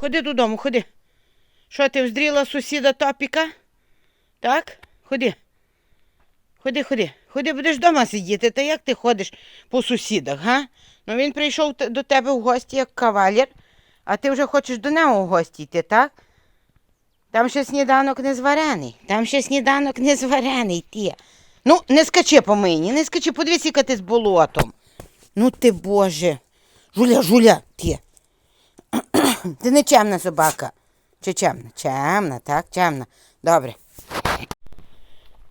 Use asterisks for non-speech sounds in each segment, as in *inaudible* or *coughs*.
Ходи додому, ходи. Що ти вздріла сусіда топіка? Так? Ходи. Ходи, ходи. Ходи, будеш вдома сидіти. Та як ти ходиш по сусідах, га? Ну він прийшов до тебе в гості як кавалер, а ти вже хочеш до нього в гості йти, так? Там ще сніданок не зварений. Там ще сніданок не зварений, ти. Ну, не скачи по мені, не скачи, подивись, яка ти з болотом. Ну ти боже. Жуля, жуля, ти. Ти не чемна собака. Чи чемна? Чемна, так, чемна. Добре.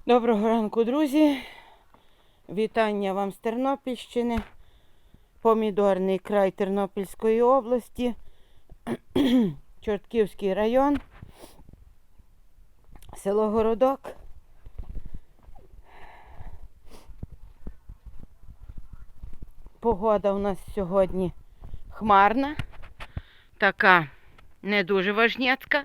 Доброго ранку, друзі. Вітання вам з Тернопільщини. Помідорний край Тернопільської області. *clears throat* Чортківський район. Село Городок. Погода у нас сьогодні хмарна, така не дуже важнєцька.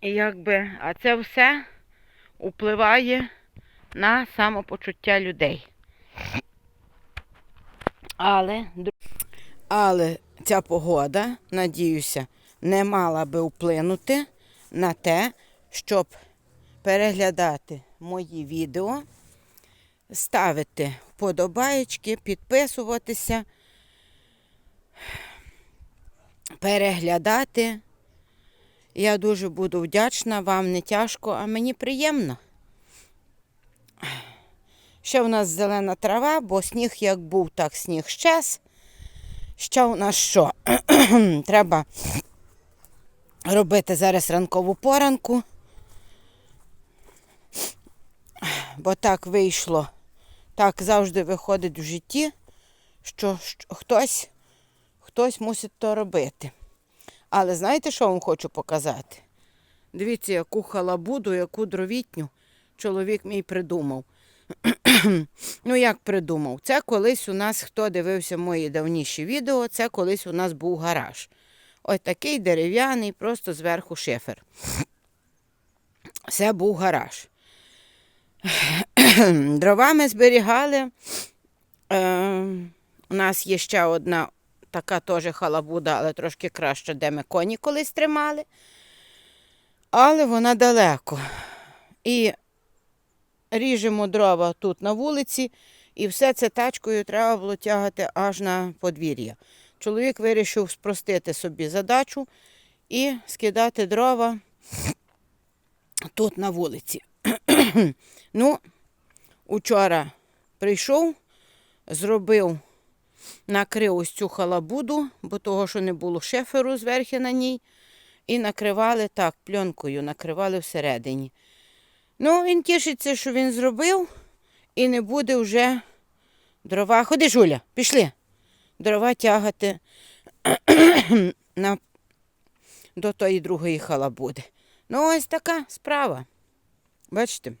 І якби, а це все впливає на самопочуття людей. Але, Але ця погода, надіюся, не мала би вплинути на те, щоб переглядати мої відео, ставити вподобаєчки, підписуватися, переглядати. Я дуже буду вдячна, вам не тяжко, а мені приємно. Ще у нас зелена трава, бо сніг як був, так сніг щез. Ще у нас що? *clears throat* Треба робити зараз ранкову поранку. Бо так вийшло, так завжди виходить в житті, що хтось, хтось мусить то робити. Але знаєте, що вам хочу показати? Дивіться, яку халабуду, яку дровітню чоловік мій придумав. *clears throat* ну, як придумав? Це колись у нас, хто дивився мої давніші відео, це колись у нас був гараж. Ось такий дерев'яний, просто зверху шифер. Це був гараж. *clears throat* Дрова ми зберігали. Е, у нас є ще одна така теж халабуда, але трошки краще, де ми коні колись тримали. Але вона далеко. І ріжемо дрова тут на вулиці, і все це тачкою треба було тягати аж на подвір'я. Чоловік вирішив спростити собі задачу і скидати дрова тут на вулиці. *clears throat* ну, учора прийшов, зробив, накрив ось цю халабуду, бо того, що не було шеферу зверху на ній, і накривали так, пленкою, накривали всередині. Ну, він тішиться, що він зробив, і не буде вже дрова. Ходи, Жуля, пішли. Дрова тягати *clears throat* на, до тої другої халабуди. Ну, ось така справа. Бачите?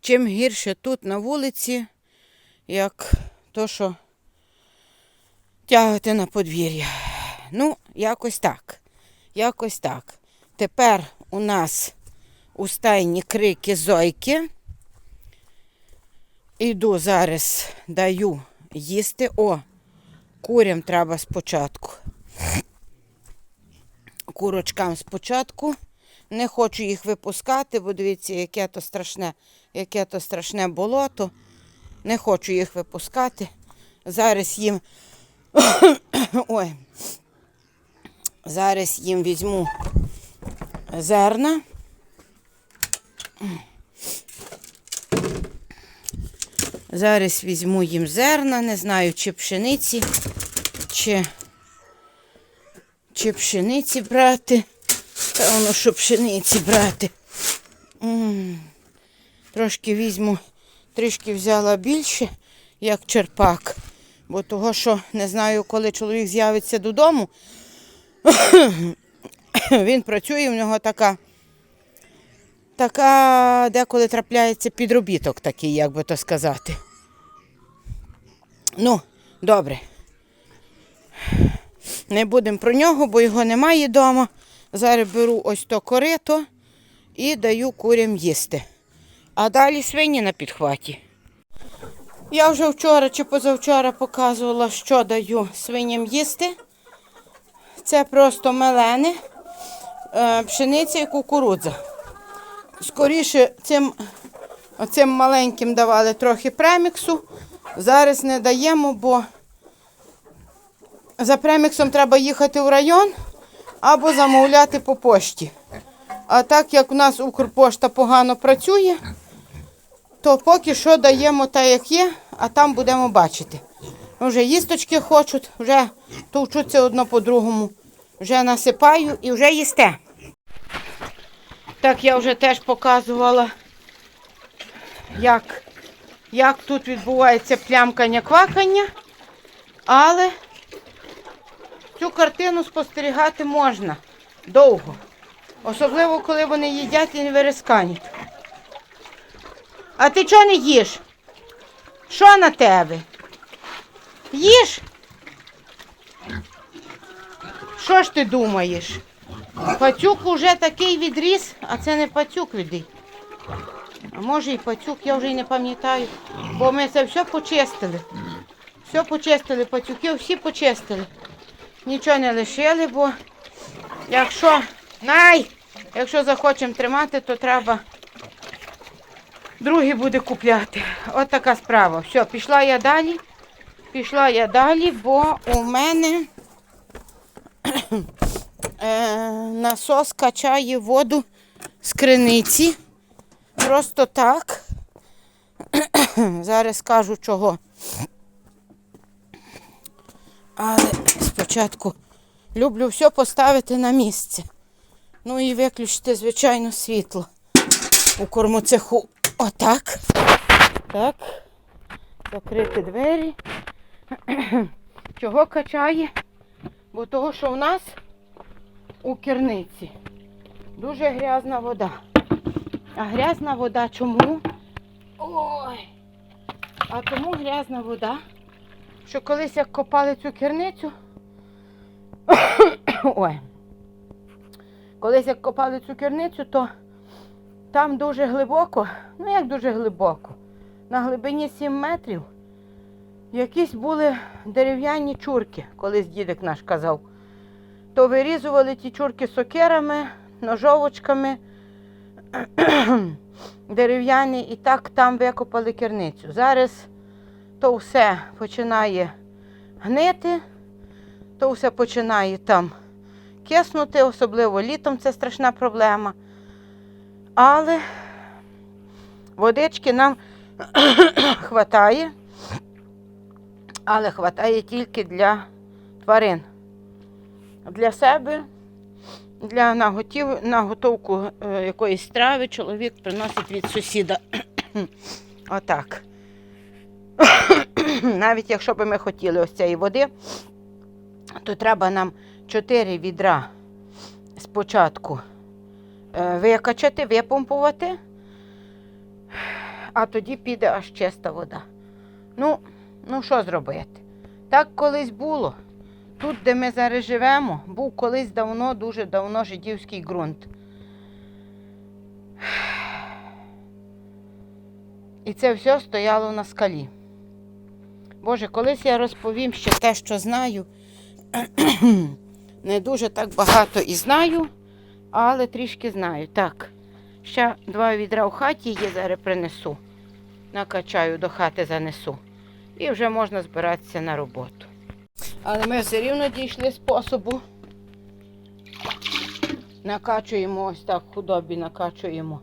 Чим гірше тут на вулиці, як то, що тягати на подвір'я. Ну, якось так. Якось так. Тепер у нас у стайні крики зойки. Іду зараз даю їсти. О, курям треба спочатку. Курочкам спочатку. Не хочу їх випускати, бо дивіться, яке то страшне, яке то страшне болото. Не хочу їх випускати. Зараз їм. *coughs* Ой. Зараз їм візьму зерна. Зараз візьму їм зерна, не знаю, чи пшениці, чи, чи пшениці брати. Та воно, що пшениці брати. М, Трошки візьму, трішки взяла більше, як черпак. Бо того, що не знаю, коли чоловік з'явиться додому, *coughs* він працює, в нього така, така деколи трапляється підробіток такий, як би то сказати. Ну, добре. Не будемо про нього, бо його немає вдома. Зараз беру ось то корито і даю курям їсти. А далі свині на підхваті. Я вже вчора чи позавчора показувала, що даю свиням їсти. Це просто мелене, е, пшениця і кукурудза. Скоріше цим, цим маленьким давали трохи преміксу. Зараз не даємо, бо за преміксом треба їхати в район або замовляти по пошті. А так як у нас Укрпошта погано працює, то поки що даємо так, як є, а там будемо бачити. Вже їсточки хочуть, вже товчуться одно по другому. Вже насипаю і вже їсте. Так я вже теж показувала, як, як тут відбувається плямкання-квакання, але цю картину спостерігати можна довго. Особливо, коли вони їдять і не вирисканять. А ти чого не їш? Що на тебе? Їж? Що ж ти думаєш? Пацюк уже такий відріс, а це не пацюк відий. А може і пацюк, я вже й не пам'ятаю. Бо ми це все почистили. Все почистили, пацюки всі почистили. Нічого не лишили, бо якщо най, якщо захочемо тримати, то треба другий буде купляти. От така справа. Все, пішла я далі. Пішла я далі, бо у мене е, насос качає воду з криниці. Просто так. Зараз скажу чого. Але спочатку люблю все поставити на місце. Ну і виключити, звичайно, світло у кормоцеху. Отак. Так. Закрити двері. *clears throat* Чого качає? Бо того, що в нас у керниці дуже грязна вода. А грязна вода чому? Ой! А тому грязна вода, що колись як копали цю керницю. *clears throat* Ой. Колись як копали цю керницю, то там дуже глибоко, ну як дуже глибоко, на глибині 7 метрів якісь були дерев'яні чурки, колись дідик наш казав. То вирізували ті чурки сокирами, ножовочками *clears throat* дерев'яні і так там викопали керницю. Зараз то все починає гнити, то все починає там киснути, особливо літом це страшна проблема. Але водички нам *coughs* хватає, але хватає тільки для тварин. Для себе, для наготів, наготовку е, якоїсь страви чоловік приносить від сусіда. *coughs* Отак. *coughs* Навіть якщо б ми хотіли ось цієї води, то треба нам 4 відра спочатку викачати, випомпувати, а тоді піде аж чиста вода. Ну, ну що зробити? Так колись було. Тут, де ми зараз живемо, був колись давно, дуже давно жидівський ґрунт. І це все стояло на скалі. Боже, колись я розповім ще те, що знаю. *clears throat* Не дуже так багато і знаю, але трішки знаю. Так, ще два відра в хаті є, зараз принесу. Накачаю до хати, занесу. І вже можна збиратися на роботу. Але ми все рівно дійшли способу. Накачуємо ось так худобі, накачуємо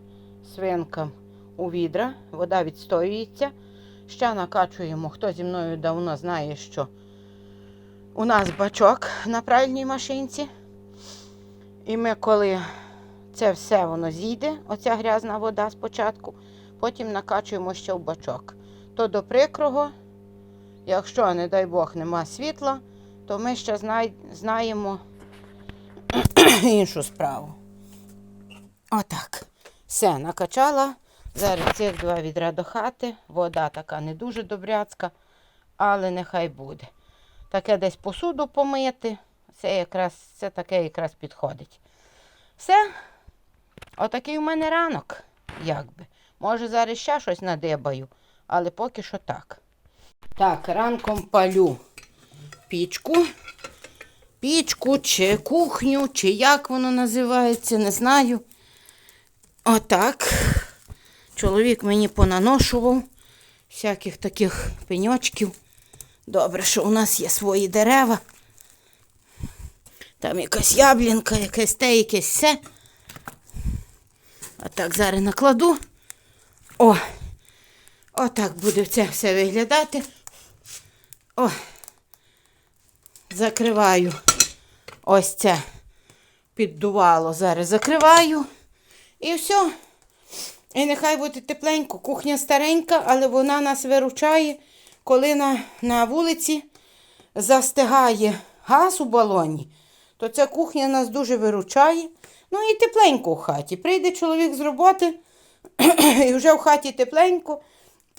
свинкам у відра, вода відстоюється. Ще накачуємо, хто зі мною давно знає, що у нас бачок на пральній машинці. І ми, коли це все воно зійде, оця грязна вода спочатку, потім накачуємо ще в бачок. То до прикрого, якщо, не дай Бог, нема світла, то ми ще знаємо *clears throat* іншу справу. Отак. Все, накачала. Зараз цих два відра до хати. Вода така не дуже добряцька, але нехай буде. Таке десь посуду помити. Це якраз це таке якраз підходить. Все. Отакий у мене ранок, якби. Може, зараз ще щось надибаю, але поки що так. Так, ранком палю пічку. Пічку чи кухню, чи як воно називається, не знаю. Отак. Чоловік мені понаношував всяких таких пеньочків. Добре, що у нас є свої дерева. Там якась яблінка, якесь те, якесь все. А так зараз накладу. О! Отак буде це все виглядати. О! Закриваю ось це піддувало. Зараз закриваю. І все. І нехай буде тепленько. Кухня старенька, але вона нас виручає, коли на, на вулиці застигає газ у балоні, то ця кухня нас дуже виручає. Ну і тепленько в хаті. Прийде чоловік з роботи, *clears throat* і вже в хаті тепленько,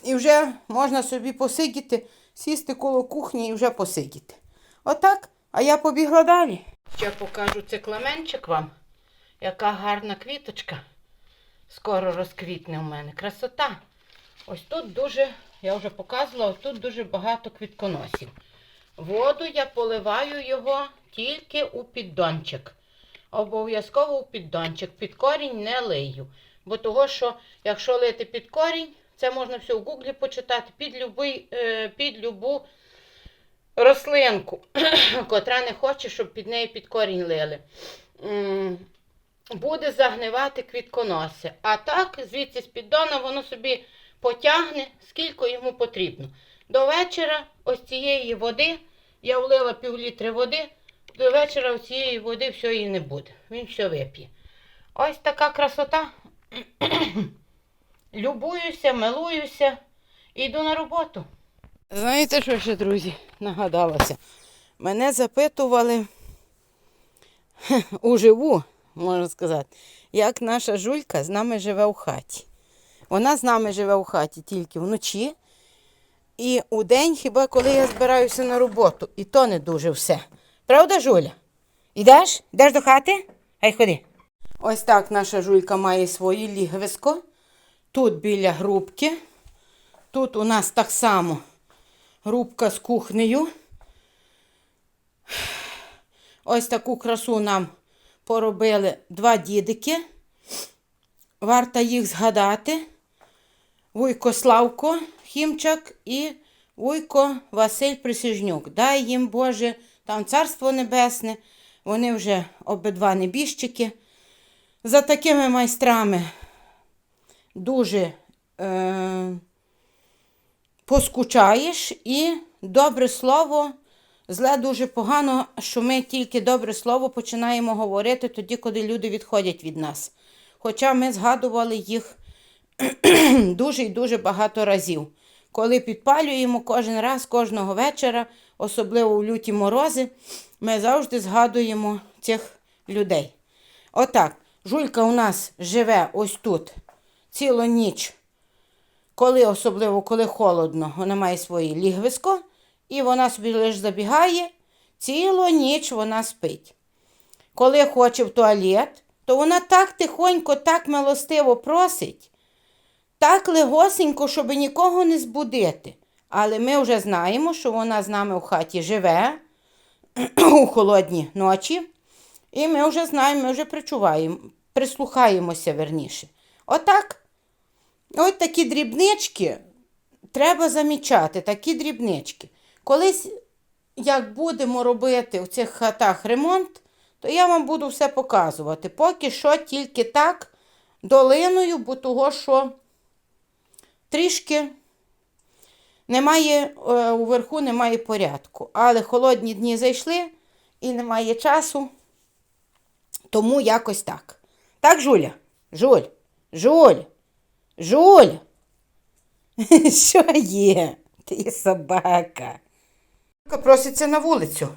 і вже можна собі посидіти, сісти коло кухні і вже посидіти. Отак. А я побігла далі. Ще покажу цикламенчик вам. Яка гарна квіточка. Скоро розквітне у мене. Красота. Ось тут дуже, я вже показувала, тут дуже багато квітконосів. Воду я поливаю його тільки у піддончик. Обов'язково у піддончик. Під корінь не лию. Бо того, що якщо лити під корінь, це можна все в гуглі почитати, під, любий, е, під любу рослинку, *clears throat* котра не хоче, щоб під неї під корінь лили. Буде загнивати квітконоси. А так, звідси з піддона воно собі потягне, скільки йому потрібно. До вечора ось цієї води, я влила пів літри води, до вечора цієї води все і не буде. Він все вип'є. Ось така красота. *clears throat* Любуюся, милуюся і йду на роботу. Знаєте, що ще, друзі, нагадалося? Мене запитували *clears throat* уживу, можна сказати, як наша жулька з нами живе у хаті. Вона з нами живе у хаті тільки вночі. І у день, хіба коли я збираюся на роботу, і то не дуже все. Правда, Жуля? Ідеш? Йдеш до хати? Гай ходи. Ось так наша жулька має своє лігвисько. Тут біля грубки. Тут у нас так само грубка з кухнею. Ось таку красу нам поробили два дідики. Варто їх згадати. Вуйко Славко Хімчак і Вуйко Василь Присяжнюк. Дай їм, Боже, там царство небесне. Вони вже обидва небіжчики. За такими майстрами дуже е, поскучаєш і добре слово, зле дуже погано, що ми тільки добре слово починаємо говорити тоді, коли люди відходять від нас. Хоча ми згадували їх *clears throat* дуже і дуже багато разів. Коли підпалюємо кожен раз, кожного вечора, особливо в люті морози, ми завжди згадуємо цих людей. Отак, жулька у нас живе ось тут цілу ніч. Коли, особливо коли холодно, вона має своє лігвисько, і вона собі лише забігає, цілу ніч вона спить. Коли хоче в туалет, то вона так тихонько, так милостиво просить, так легосенько, щоб нікого не збудити. Але ми вже знаємо, що вона з нами в хаті живе *clears throat* у холодні ночі. І ми вже знаємо, ми вже причуваємо, прислухаємося верніше. Отак. Ось такі дрібнички треба замічати, такі дрібнички. Колись, як будемо робити в цих хатах ремонт, то я вам буду все показувати. Поки що тільки так, долиною, бо того, що трішки немає, е, уверху немає порядку. Але холодні дні зайшли і немає часу. Тому якось так. Так, Жуля? Жуль, Жуль, Жуль. *laughs* Що є? Ти собака. Проситься на вулицю.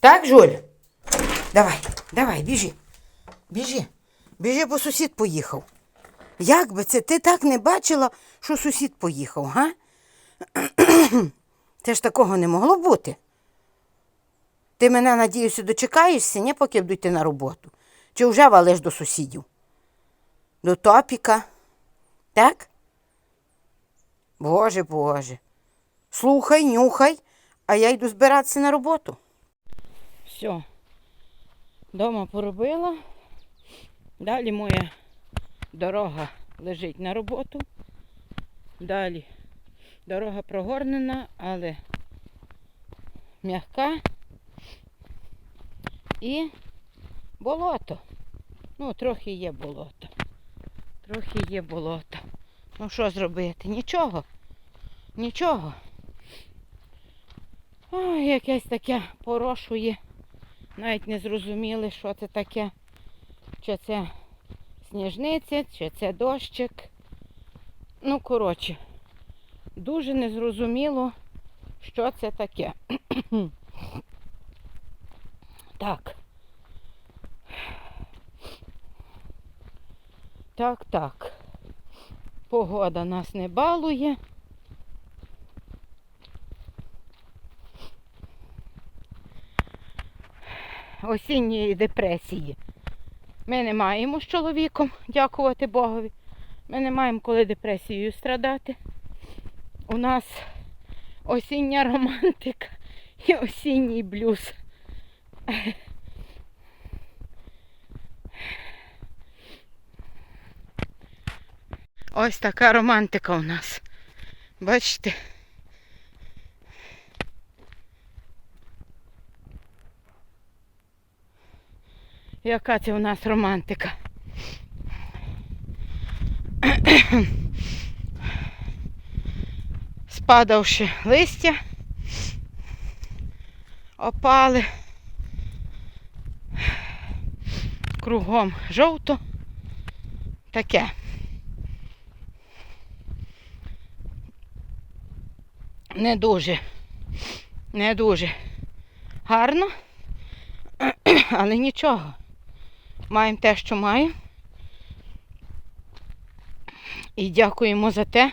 Так, Жуль? Давай, давай, біжи. Біжи. Біжи, бо сусід поїхав. Як би це ти так не бачила, що сусід поїхав, га? *clears throat* Це ж такого не могло бути. Ти мене, надіюся, дочекаєшся, не поки йти на роботу. Чи вже валиш до сусідів? До топіка? Так? Боже, Боже. слухай, нюхай, а я йду збиратися на роботу. Все. Дома поробила. Далі моя дорога лежить на роботу. Далі дорога прогорнена, але м'яка і болото. Ну, трохи є болото. Трохи є болото. Ну що зробити? Нічого. Нічого. Ой, якесь таке порошує. Навіть не зрозуміли, що це таке. Чи це сніжниця, чи це дощик. Ну, коротше, дуже незрозуміло, що це таке. *clears throat* так. Так, так. Погода нас не балує. Осінньої депресії. Ми не маємо з чоловіком, дякувати Богові. Ми не маємо коли депресією страдати. У нас осіння романтика і осінній блюз. Ось така романтика у нас. Бачите? Яка це у нас романтика? Спадавши листя, опали, кругом жовто, таке. Не дуже, не дуже гарно, але нічого. Маємо те, що маємо. І дякуємо за те,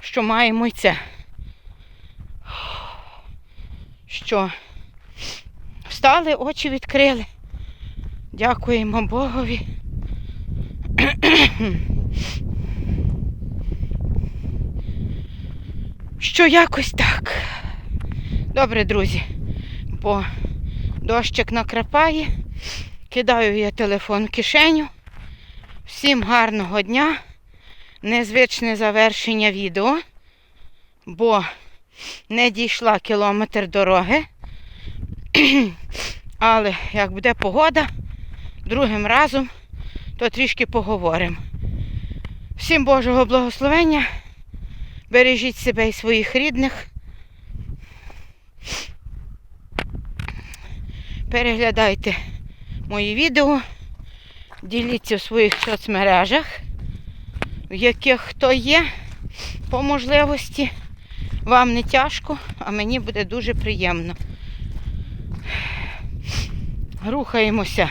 що маємо й це. Що встали, очі відкрили. Дякуємо Богові. Що якось так. Добре, друзі, бо дощик накрапає. Кидаю я телефон в кишеню. Всім гарного дня. Незвичне завершення відео, бо не дійшла кілометр дороги. *clears throat* Але як буде погода, другим разом, то трішки поговоримо. Всім Божого благословення. Бережіть себе і своїх рідних. Переглядайте мої відео, діліться в своїх соцмережах, в яких хто є по можливості. Вам не тяжко, а мені буде дуже приємно. Рухаємося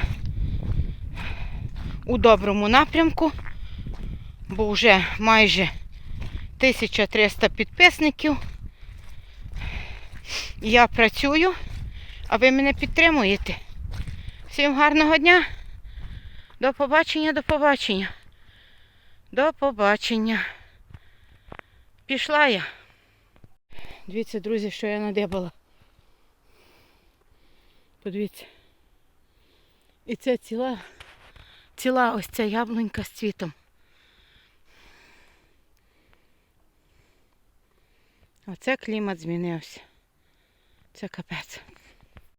у доброму напрямку, бо вже майже 1300 підписників. Я працюю, а ви мене підтримуєте. Всім гарного дня. До побачення, до побачення. До побачення. Пішла я. Дивіться, друзі, що я надибала. Подивіться. І це ціла, ціла ось ця яблунька з цвітом. Оце клімат змінився. Це капець.